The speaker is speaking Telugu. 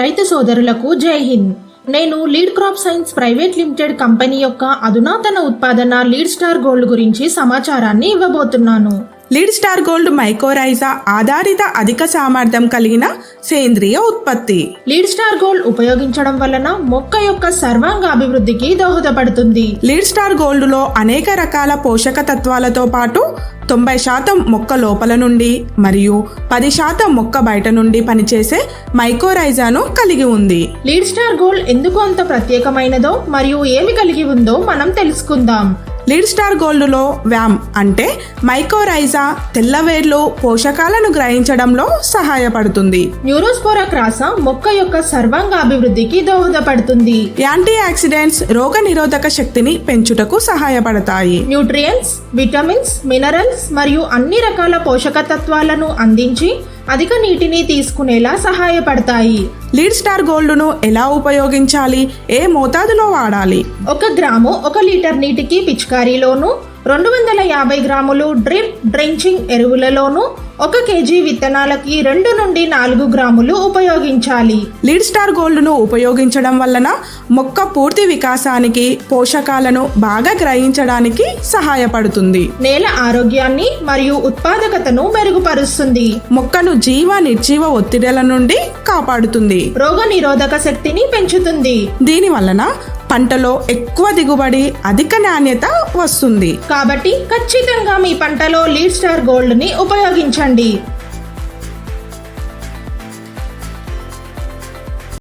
రైతు సోదరులకు జై హింద్. నేను lead crop science private limited company యొక్క అధునాతన ఉత్పాదన లీడ్ స్టార్ గోల్డ్ గురించి సమాచారాన్ని ఇవ్వబోతున్నాను. లీడ్ స్టార్ గోల్డ్ మైకోరైజా ఆధారిత అధిక సామర్థ్యం కలిగిన సేంద్రియ ఉత్పత్తి. లీడ్ స్టార్ గోల్డ్ ఉపయోగించడం వలన మొక్క యొక్క సర్వాంగ అభివృద్ధికి దోహదపడుతుంది. లీడ్ స్టార్ గోల్డ్లో అనేక రకాల పోషక తత్వాలతో పాటు తొంభై శాతం మొక్క లోపల నుండి మరియు పది శాతం మొక్క బయట నుండి పనిచేసే మైకోరైజాను కలిగి ఉంది. లీడ్ స్టార్ గోల్డ్ ఎందుకు అంత ప్రత్యేకమైనదో మరియు ఏమి కలిగి ఉందో మనం తెలుసుకుందాం. లీడ్ స్టార్ గోల్డ్లో వ్యామ్ అంటే మైకోరైజా తెల్లవేర్లు పోషకాలను గ్రహించడంలో సహాయపడుతుంది. న్యూరోస్పోరా క్రాస మొక్క యొక్క సర్వాంగ అభివృద్ధికి దోహదపడుతుంది. యాంటీ ఆక్సిడెంట్స్ రోగ నిరోధక శక్తిని పెంచుటకు సహాయపడతాయి. న్యూట్రియంట్స్ విటమిన్స్ మినరల్స్ మరియు అన్ని రకాల పోషక తత్వాలను అందించి అధిక నీటిని తీసుకునేలా సహాయపడతాయి. లీడ్ స్టార్ గోల్డ్ను ఎలా ఉపయోగించాలి? ఏ మోతాదులో వాడాలి? ఒక గ్రాము ఒక లీటర్ నీటికి పిచికారీలోను రెండు వందల యాభై గ్రాములు డ్రిప్ డ్రెంచింగ్ ఎరువులలోను ఒక కేజీ విత్తనాలకి రెండు నుండి నాలుగు గ్రాములు ఉపయోగించాలి. లీడ్ స్టార్ గోల్డ్ను ఉపయోగించడం వలన మొక్క పూర్తి వికాసానికి పోషకాలను బాగా గ్రహించడానికి సహాయపడుతుంది. నేల ఆరోగ్యాన్ని మరియు ఉత్పాదకతను మెరుగుపరుస్తుంది. మొక్కను జీవ నిర్జీవ ఒత్తిడిల నుండి కాపాడుతుంది. రోగ నిరోధక శక్తిని పెంచుతుంది. దీని వలన పంటలో ఎక్కువ దిగుబడి అధిక నాణ్యత వస్తుంది. కాబట్టి ఖచ్చితంగా మీ పంటలో లీడ్ స్టార్ గోల్డ్ని ఉపయోగించండి.